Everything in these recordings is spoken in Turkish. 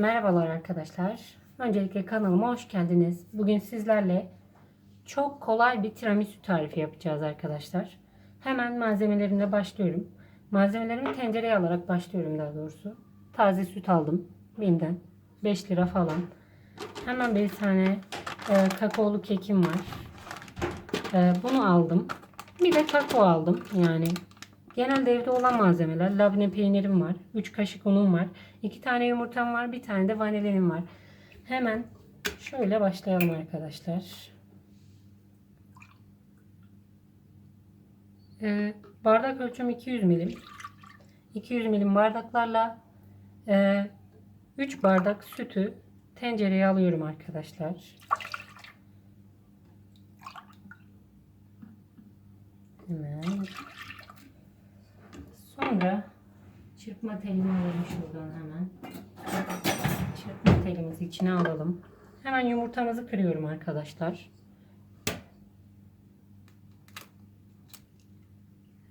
Merhabalar arkadaşlar. Öncelikle kanalıma hoş geldiniz. Bugün sizlerle çok kolay bir tiramisu tarifi yapacağız arkadaşlar. Hemen malzemelerine başlıyorum. Malzemelerimi tencereye alarak başlıyorum daha doğrusu. Taze süt aldım. Bim'den. 5 lira falan. Hemen bir tane e, kakaolu kekim var. E, bunu aldım. Bir de kakao aldım. Yani Genelde evde olan malzemeler. Labne peynirim var. 3 kaşık unum var. 2 tane yumurtam var. Bir tane de vanilinim var. Hemen şöyle başlayalım arkadaşlar. Ee, bardak ölçüm 200 milim. 200 milim bardaklarla 3 bardak sütü tencereye alıyorum arkadaşlar. Hemen Sonra çırpma telini alalım şuradan hemen. Çırpma telimizi içine alalım. Hemen yumurtamızı kırıyorum arkadaşlar.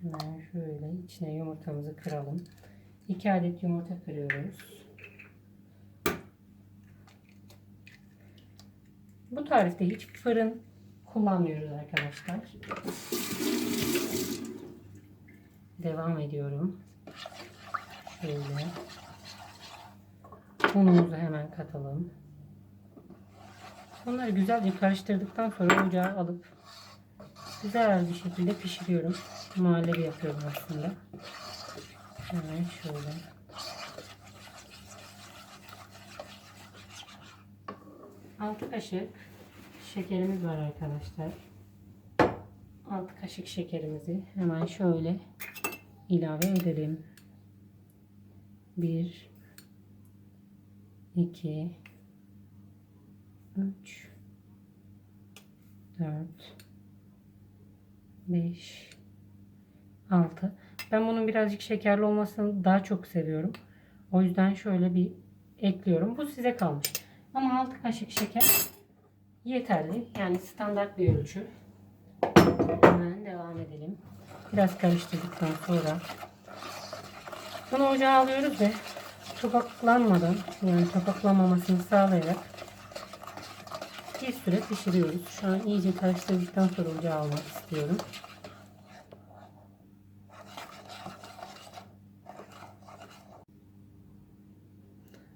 Hemen şöyle içine yumurtamızı kıralım. 2 adet yumurta kırıyoruz. Bu tarifte hiç fırın kullanmıyoruz arkadaşlar. Devam ediyorum. Şöyle. Unumuzu hemen katalım. Bunları güzelce karıştırdıktan sonra ocağa alıp güzel bir şekilde pişiriyorum. Muhallebi yapıyorum aslında. Hemen şöyle. Altı kaşık şekerimiz var arkadaşlar. 6 kaşık şekerimizi hemen şöyle ilave edelim. 1 2 3 4 5 6 Ben bunun birazcık şekerli olmasını daha çok seviyorum. O yüzden şöyle bir ekliyorum. Bu size kalmış. Ama 6 kaşık şeker yeterli. Yani standart bir ölçü. Hemen devam edelim. Biraz karıştırdıktan sonra bunu ocağa alıyoruz ve topaklanmadan yani topaklanmamasını sağlayarak bir süre pişiriyoruz. Şu an iyice karıştırdıktan sonra ocağa almak istiyorum.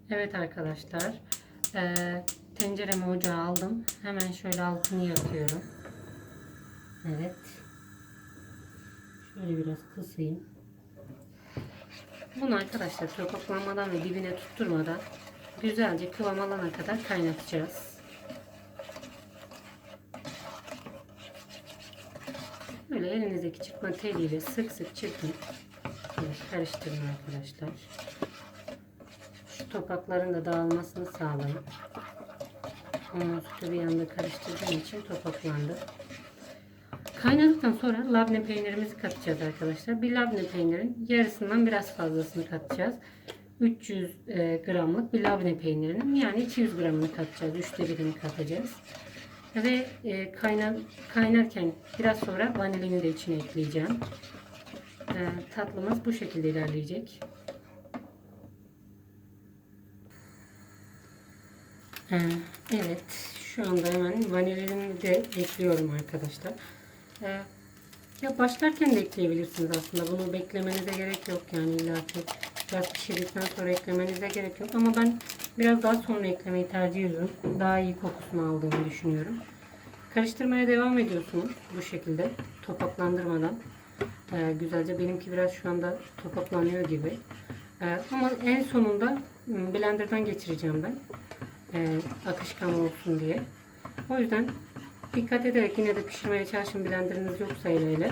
Evet arkadaşlar. Ee, tenceremi ocağa aldım. Hemen şöyle altını yakıyorum. Evet. Şöyle biraz kısayım. Bunu arkadaşlar topaklanmadan ve dibine tutturmadan güzelce kıvam alana kadar kaynatacağız. Böyle elinizdeki çırpma teliyle sık sık çırpın. Karıştırın arkadaşlar. Şu topakların da dağılmasını sağlayın. Sütü bir yanda karıştırdığım için topaklandı. Kaynadıktan sonra labne peynirimizi katacağız arkadaşlar. Bir labne peynirin yarısından biraz fazlasını katacağız. 300 e, gramlık bir labne peynirinin yani 200 gramını katacağız. Üçte birini katacağız. Ve e, kaynar, kaynarken biraz sonra vanilini de içine ekleyeceğim. E, tatlımız bu şekilde ilerleyecek. Evet şu anda hemen vanilini de ekliyorum arkadaşlar. Ya başlarken de ekleyebilirsiniz aslında. Bunu beklemenize gerek yok yani illa ki biraz pişirdikten sonra eklemenize gerek yok. Ama ben biraz daha sonra eklemeyi tercih ediyorum. Daha iyi kokusunu aldığını düşünüyorum. Karıştırmaya devam ediyorsunuz bu şekilde topaklandırmadan. Ee, güzelce benimki biraz şu anda topaklanıyor gibi. Ee, ama en sonunda ıı, blenderdan geçireceğim ben. Ee, akışkan olsun diye. O yüzden Dikkat ederek yine de pişirmeye çalışın blenderınız yoksa ile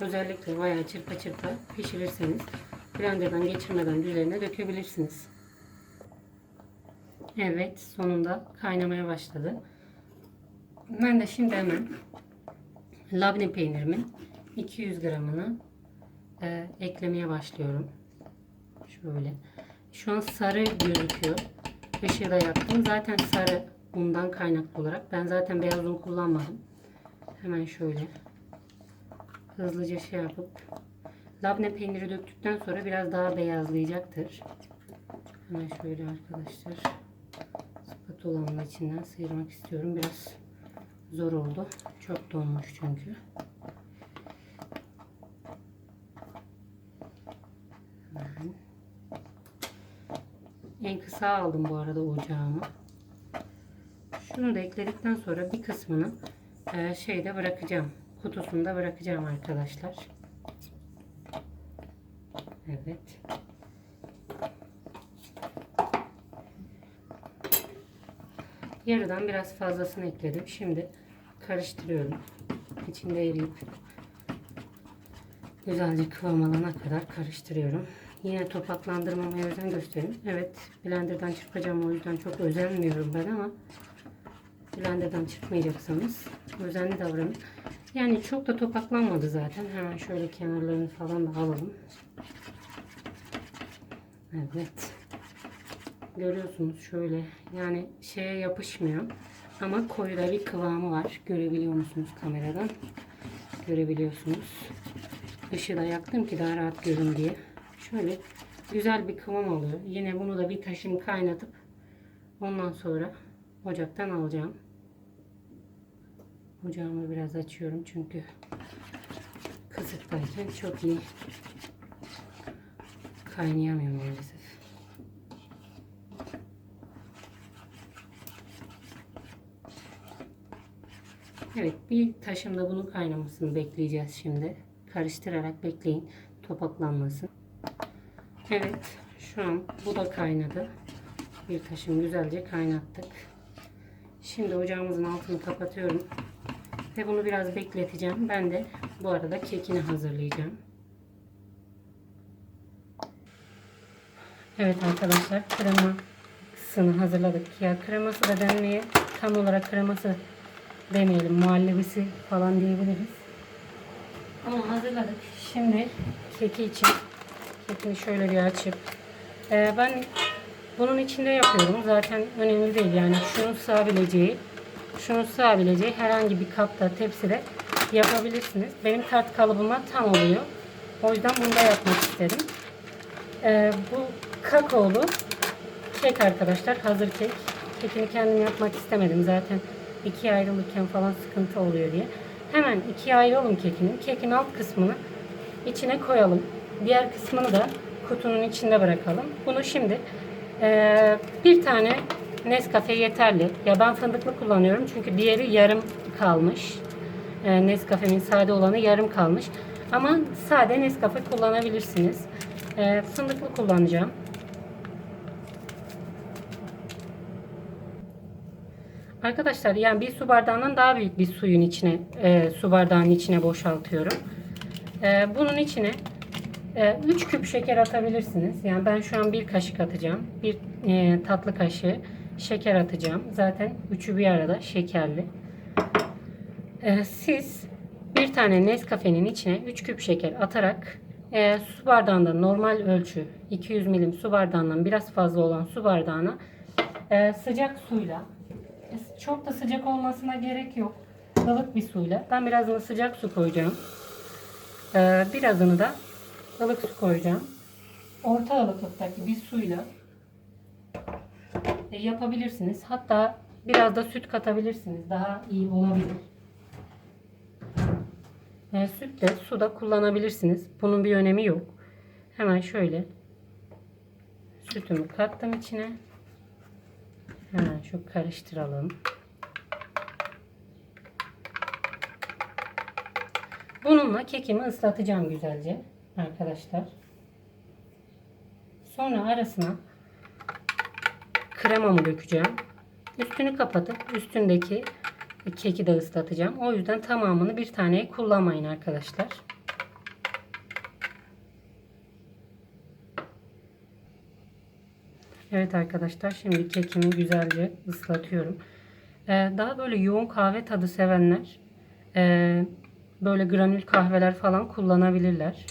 özellikle bayağı çırpa çırpa pişirirseniz blenderdan geçirmeden üzerine dökebilirsiniz. Evet sonunda kaynamaya başladı. Ben de şimdi hemen labne peynirimin 200 gramını e, eklemeye başlıyorum. Şöyle. Şu an sarı gözüküyor. Işığı da yaktım. Zaten sarı Bundan kaynaklı olarak. Ben zaten beyaz un kullanmadım. Hemen şöyle hızlıca şey yapıp labne peyniri döktükten sonra biraz daha beyazlayacaktır. Hemen şöyle arkadaşlar spatulamın içinden sıyırmak istiyorum. Biraz zor oldu. Çok donmuş çünkü. En kısa aldım bu arada ocağımı. Şunu da ekledikten sonra bir kısmını e, şeyde bırakacağım. Kutusunda bırakacağım arkadaşlar. Evet. Yarıdan biraz fazlasını ekledim. Şimdi karıştırıyorum. İçinde eriyip güzelce kıvam alana kadar karıştırıyorum. Yine topaklandırmamaya özen gösterin. Evet blenderdan çırpacağım o yüzden çok özenmiyorum ben ama blenderdan çırpmayacaksanız özenli davranın. Yani çok da topaklanmadı zaten. Hemen şöyle kenarlarını falan da alalım. Evet. Görüyorsunuz şöyle yani şeye yapışmıyor. Ama koyu da bir kıvamı var. Görebiliyor musunuz kameradan? Görebiliyorsunuz. Işığı da yaktım ki daha rahat görün diye. Şöyle güzel bir kıvam alıyor. Yine bunu da bir taşım kaynatıp ondan sonra ocaktan alacağım. Ocağımı biraz açıyorum çünkü kısıktayken çok iyi kaynayamıyor maalesef. Evet bir taşımda bunun kaynamasını bekleyeceğiz şimdi. Karıştırarak bekleyin topaklanmasın. Evet şu an bu da kaynadı. Bir taşım güzelce kaynattık. Şimdi ocağımızın altını kapatıyorum. Ve bunu biraz bekleteceğim. Ben de bu arada kekini hazırlayacağım. Evet arkadaşlar kremasını hazırladık. Ya kreması da denmeye tam olarak kreması demeyelim. Muhallebisi falan diyebiliriz. Ama hazırladık. Şimdi keki için kekini şöyle bir açıp Ee, ben bunun içinde yapıyorum. Zaten önemli değil. Yani şunun sığabileceği şunun sığabileceği herhangi bir kapta, tepside yapabilirsiniz. Benim tart kalıbıma tam oluyor. O yüzden bunda yapmak istedim. Ee, bu kakaolu kek arkadaşlar. Hazır kek. Kekini kendim yapmak istemedim. Zaten ikiye ayrılırken falan sıkıntı oluyor diye. Hemen ikiye ayıralım kekini. Kekin alt kısmını içine koyalım. Diğer kısmını da kutunun içinde bırakalım. Bunu şimdi eee, bir tane Nescafe yeterli. Ya ben fındıklı kullanıyorum çünkü diğeri yarım kalmış. Eee Nescafe'nin sade olanı yarım kalmış. Ama sade Nescafe kullanabilirsiniz. Eee, fındıklı kullanacağım. Arkadaşlar yani bir su bardağından daha büyük bir suyun içine e, su bardağının içine boşaltıyorum. E, bunun içine 3 küp şeker atabilirsiniz. Yani ben şu an bir kaşık atacağım. Bir e, tatlı kaşığı şeker atacağım. Zaten üçü bir arada şekerli. E, siz bir tane Nescafe'nin içine 3 küp şeker atarak e, su bardağında normal ölçü 200 milim su bardağından biraz fazla olan su bardağına e, sıcak suyla çok da sıcak olmasına gerek yok. ılık bir suyla. Ben birazını sıcak su koyacağım. Ee, birazını da ılık su koyacağım. Orta ılıklıktaki bir suyla e, yapabilirsiniz. Hatta biraz da süt katabilirsiniz. Daha iyi olabilir. E, süt de suda kullanabilirsiniz. Bunun bir önemi yok. Hemen şöyle sütümü kattım içine. Hemen şu karıştıralım. Bununla kekimi ıslatacağım güzelce arkadaşlar. Sonra arasına kremamı dökeceğim. Üstünü kapatıp üstündeki keki de ıslatacağım. O yüzden tamamını bir taneye kullanmayın arkadaşlar. Evet arkadaşlar şimdi kekimi güzelce ıslatıyorum. Ee, daha böyle yoğun kahve tadı sevenler e, böyle granül kahveler falan kullanabilirler.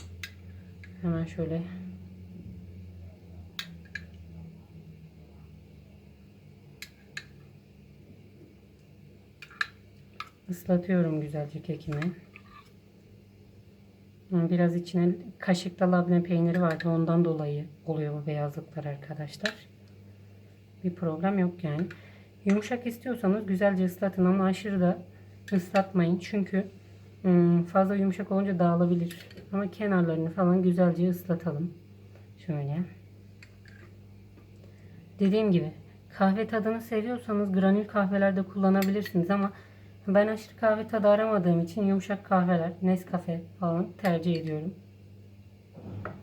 Hemen şöyle ıslatıyorum güzelce kekimi. Biraz içine kaşıkta labne peyniri vardı. Ondan dolayı oluyor bu beyazlıklar arkadaşlar. Bir problem yok yani. Yumuşak istiyorsanız güzelce ıslatın ama aşırı da ıslatmayın. Çünkü ım, fazla yumuşak olunca dağılabilir. Ama kenarlarını falan güzelce ıslatalım. Şöyle. Dediğim gibi kahve tadını seviyorsanız granül kahvelerde kullanabilirsiniz ama ben aşırı kahve tadı aramadığım için yumuşak kahveler, Nescafe falan tercih ediyorum.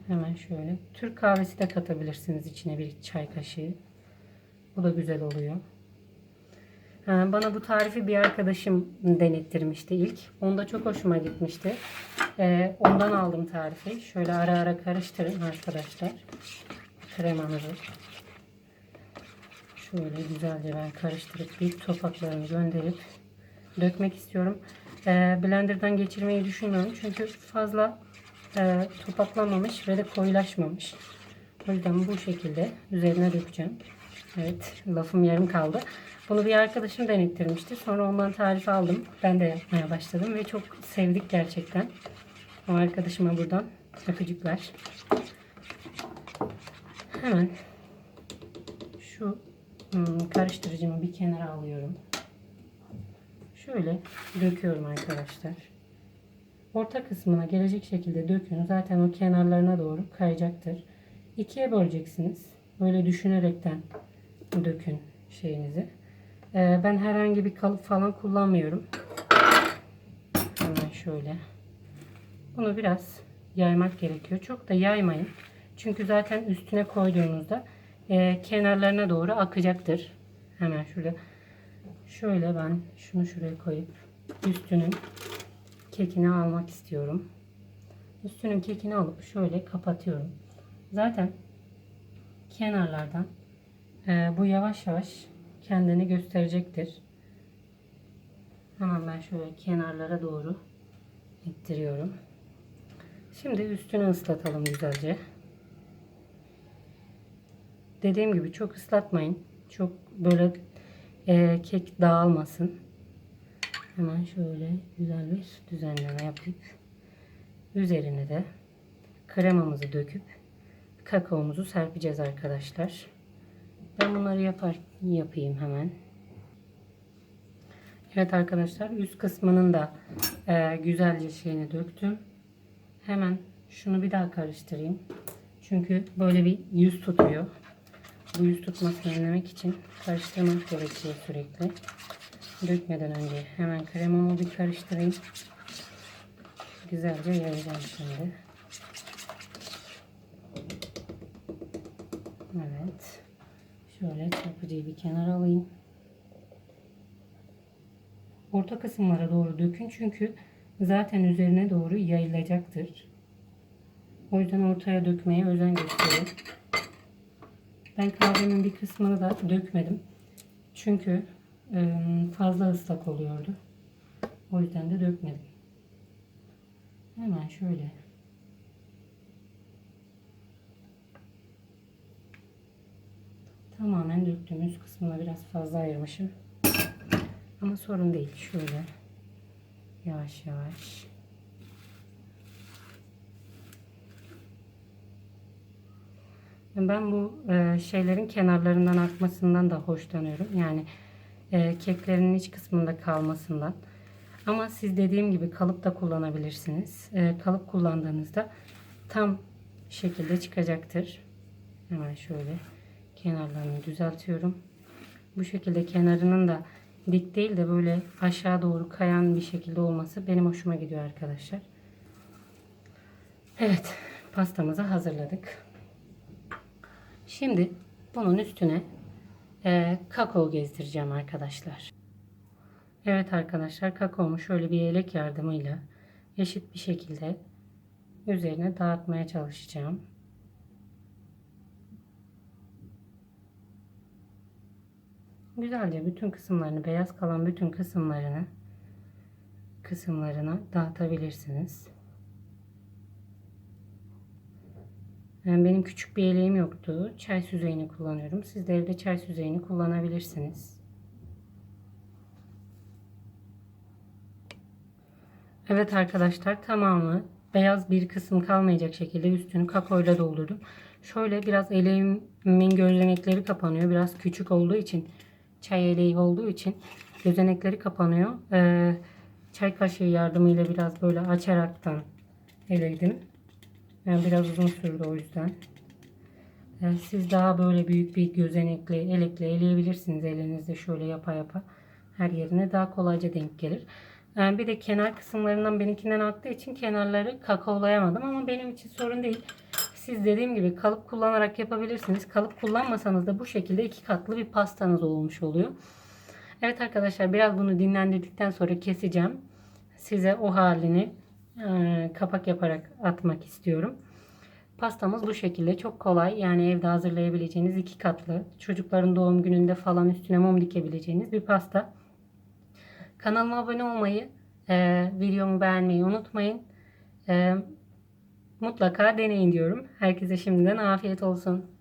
Hemen şöyle. Türk kahvesi de katabilirsiniz içine bir çay kaşığı. Bu da güzel oluyor. Ha, Bana bu tarifi bir arkadaşım denettirmişti ilk. Onda çok hoşuma gitmişti. Ee, ondan aldım tarifi. Şöyle ara ara karıştırın arkadaşlar. Kremanızı. Şöyle güzelce ben karıştırıp bir topaklarını gönderip dökmek istiyorum. Ee, blenderdan geçirmeyi düşünmüyorum. Çünkü fazla e, topaklanmamış ve de koyulaşmamış. O yüzden bu şekilde üzerine dökeceğim. Evet lafım yarım kaldı. Bunu bir arkadaşım denettirmişti. Sonra ondan tarif aldım. Ben de yapmaya başladım ve çok sevdik gerçekten. O arkadaşıma buradan öpücükler. Hemen şu hmm, karıştırıcımı bir kenara alıyorum. Şöyle döküyorum arkadaşlar. Orta kısmına gelecek şekilde dökün. Zaten o kenarlarına doğru kayacaktır. İkiye böleceksiniz. Böyle düşünerekten dökün şeyinizi. Ee, ben herhangi bir kalıp falan kullanmıyorum. Hemen şöyle. Bunu biraz yaymak gerekiyor. Çok da yaymayın. Çünkü zaten üstüne koyduğunuzda e, kenarlarına doğru akacaktır. Hemen şurada. Şöyle ben şunu şuraya koyup üstünün kekini almak istiyorum. Üstünün kekini alıp şöyle kapatıyorum. Zaten kenarlardan e, bu yavaş yavaş kendini gösterecektir. Hemen ben şöyle kenarlara doğru ittiriyorum. Şimdi üstünü ıslatalım güzelce. Dediğim gibi çok ıslatmayın. Çok böyle e, kek dağılmasın. Hemen şöyle güzel bir düzenleme yapıp üzerine de kremamızı döküp kakaomuzu serpeceğiz arkadaşlar. Ben bunları yapar yapayım hemen. Evet arkadaşlar üst kısmının da e, güzelce şeyini döktüm. Hemen şunu bir daha karıştırayım. Çünkü böyle bir yüz tutuyor. Bu yüz tutmasını önlemek için karıştırmak gerekiyor sürekli. Dökmeden önce hemen kremamı bir karıştırayım. Güzelce yayacağım şimdi. Evet. Şöyle çarpıcıyı bir kenara alayım. Orta kısımlara doğru dökün çünkü zaten üzerine doğru yayılacaktır. O yüzden ortaya dökmeye özen gösterin. Ben kahvemin bir kısmını da dökmedim. Çünkü e, fazla ıslak oluyordu. O yüzden de dökmedim. Hemen şöyle. Tamamen döktüm. Üst kısmına biraz fazla ayırmışım. Ama sorun değil. Şöyle yavaş yavaş. Ben bu e, şeylerin kenarlarından akmasından da hoşlanıyorum. Yani e, keklerin iç kısmında kalmasından. Ama siz dediğim gibi kalıp da kullanabilirsiniz. E, kalıp kullandığınızda tam şekilde çıkacaktır. Hemen şöyle kenarlarını düzeltiyorum. Bu şekilde kenarının da dik değil de böyle aşağı doğru kayan bir şekilde olması benim hoşuma gidiyor arkadaşlar. Evet pastamızı hazırladık. Şimdi bunun üstüne e, kakao gezdireceğim arkadaşlar. Evet arkadaşlar kakaomu şöyle bir elek yardımıyla eşit bir şekilde üzerine dağıtmaya çalışacağım. Güzelce bütün kısımlarını beyaz kalan bütün kısımlarını kısımlarına dağıtabilirsiniz. Yani benim küçük bir eleğim yoktu. Çay süzeyini kullanıyorum. Siz de evde çay süzeyini kullanabilirsiniz. Evet arkadaşlar tamamı beyaz bir kısım kalmayacak şekilde üstünü kakaoyla doldurdum. Şöyle biraz eleğimin gözenekleri kapanıyor. Biraz küçük olduğu için çay eleği olduğu için gözenekleri kapanıyor. Ee, çay kaşığı yardımıyla biraz böyle açaraktan eledim. Yani biraz uzun sürdü o yüzden. Ee, siz daha böyle büyük bir gözenekle, elekle eleyebilirsiniz elinizde şöyle yapa yapa. Her yerine daha kolayca denk gelir. Ee, bir de kenar kısımlarından benimkinden aktığı için kenarları kakaolayamadım ama benim için sorun değil. Siz dediğim gibi kalıp kullanarak yapabilirsiniz. Kalıp kullanmasanız da bu şekilde iki katlı bir pastanız olmuş oluyor. Evet arkadaşlar biraz bunu dinlendirdikten sonra keseceğim. Size o halini e, kapak yaparak atmak istiyorum. Pastamız bu şekilde çok kolay yani evde hazırlayabileceğiniz iki katlı çocukların doğum gününde falan üstüne mum dikebileceğiniz bir pasta. Kanalıma abone olmayı, e, videomu beğenmeyi unutmayın. E, mutlaka deneyin diyorum. Herkese şimdiden afiyet olsun.